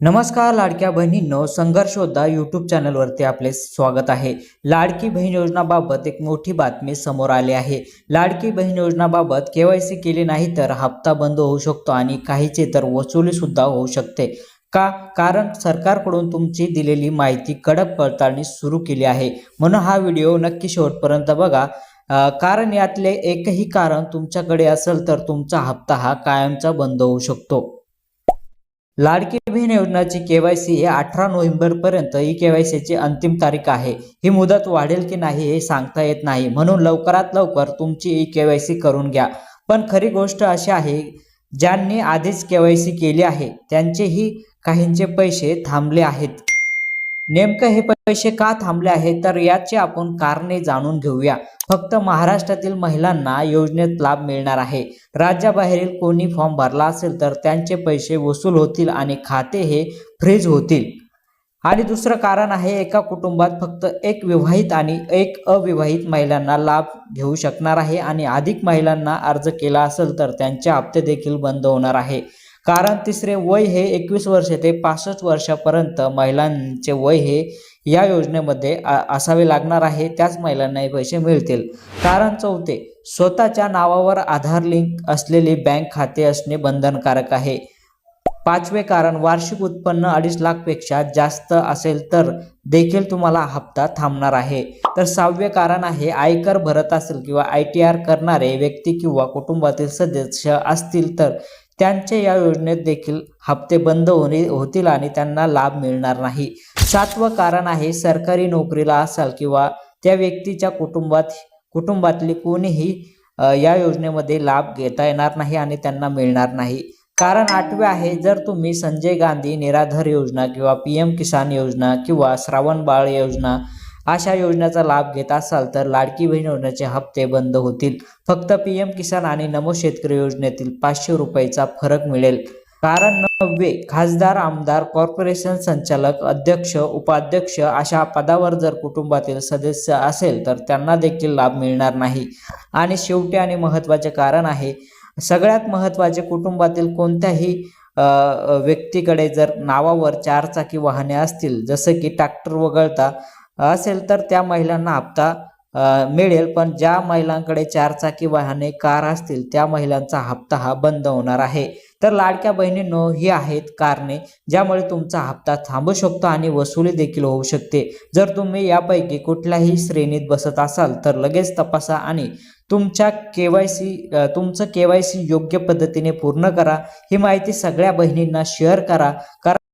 नमस्कार लाडक्या बहिणींनो. संघर्षोद्धा यूट्यूब चॅनलवरती आपले स्वागत आहे. लाडकी बहीण योजनाबाबत एक मोठी बातमी समोर आली आहे. लाडकी बहीण योजनाबाबत के वाय सी केली नाही तर हप्ता बंद होऊ शकतो आणि काहीचे तर वसुलीसुद्धा होऊ शकते. का? कारण सरकारकडून तुमची दिलेली माहिती कडक पडताळणी सुरू केली आहे. म्हणून हा व्हिडिओ नक्की शेवटपर्यंत बघा. कारण यातले एकही कारण तुमच्याकडे असेल तर तुमचा हप्ता हा कायमचा बंद होऊ शकतो. लाडकी बहीण योजनाची केवायसी हे अठरा नोव्हेंबर के वाय केवायसीची अंतिम तारीख आहे. ही मुदत वाढेल की नाही हे सांगता येत नाही. म्हणून लवकरात लवकर तुमची ई केवायसी करून घ्या. पण खरी गोष्ट अशी आहे ज्यांनी आधीच केवायसी केली आहे त्यांचेही काहींचे पैसे थांबले आहेत. नेमकं हे पैसे का थांबले आहेत? तर याचे आपण कारणे जाणून घेऊया. फक्त महाराष्ट्रातील महिलांना योजनेत लाभ मिळणार आहे. राज्याबाहेरील कोणी फॉर्म भरला असेल तर त्यांचे पैसे वसूल होतील आणि खाते हे फ्रीज होतील. आणि दुसरं कारण आहे एका कुटुंबात फक्त एक विवाहित आणि एक अविवाहित महिलांना लाभ घेऊ शकणार आहे आणि अधिक महिलांना अर्ज केला असेल तर त्यांचे हप्ते देखील बंद होणार आहे. कारण तिसरे वय हे एकवीस वर्ष ते पासष्ट वर्षापर्यंत महिलांचे वय हे या योजनेमध्ये असावे लागणार आहे. त्याच महिलांना हे पैसे मिळतील. कारण चौथे स्वतःच्या नावावर आधार लिंक असलेले बँक खाते असणे बंधनकारक आहे. पाचवे कारण वार्षिक उत्पन्न अडीच लाखपेक्षा जास्त असेल तर देखील तुम्हाला हप्ता थांबणार आहे. तर सहावे कारण आहे आयकर भरत असेल किंवा आय टी आर करणारे व्यक्ती किंवा कुटुंबातील सदस्य असतील तर त्यांचे या योजनेत देखील हप्ते बंद होणे होतील आणि त्यांना लाभ मिळणार नाही. सातवं कारण आहे सरकारी नोकरीला असाल किंवा त्या व्यक्तीच्या कुटुंबात कुटुंबातली कोणीही या योजनेमध्ये लाभ घेता येणार नाही आणि त्यांना मिळणार नाही. कारण आठवे आहे जर तुम्ही संजय गांधी निराधार योजना किंवा पी एम किसान योजना किंवा श्रावण बाळ योजना अशा योजनेचा लाभ घेत असाल तर लाडकी बहीण योजनेचे हप्ते बंद होतील. फक्त पी एम किसान आणि नमो शेतकरी योजनेतील पाचशे रुपयेचा फरक मिळेल. कारण नव्वे खासदार आमदार कॉर्पोरेशन संचालक अध्यक्ष उपाध्यक्ष अशा पदावर जर कुटुंबातील सदस्य असेल तर त्यांना देखील लाभ मिळणार नाही. आणि शेवटी आणि महत्त्वाचे कारण आहे सगळ्यात महत्त्वाचे कुटुंबातील कोणत्याही व्यक्तीकडे जर नावावर चारचाकी वाहने असतील जसं की ट्रॅक्टर वगळता असेल तर त्या महिलांना हप्ता मिळेल. पण ज्या महिलांकडे चारचाकी वाहने कार असतील त्या महिलांचा हप्ता हा बंद होणार आहे. तर लाडक्या बहिणींनो ही आहेत कारणे ज्यामुळे तुमचा हप्ता थांबू शकतो आणि वसुली देखील होऊ शकते. जर तुम्ही यापैकी कुठल्याही श्रेणीत बसत असाल तर लगेच तपासा आणि तुमच्या के वाय सी तुमचं के वाय सी योग्य पद्धतीने पूर्ण करा. ही माहिती सगळ्या बहिणींना शेअर करा. कारण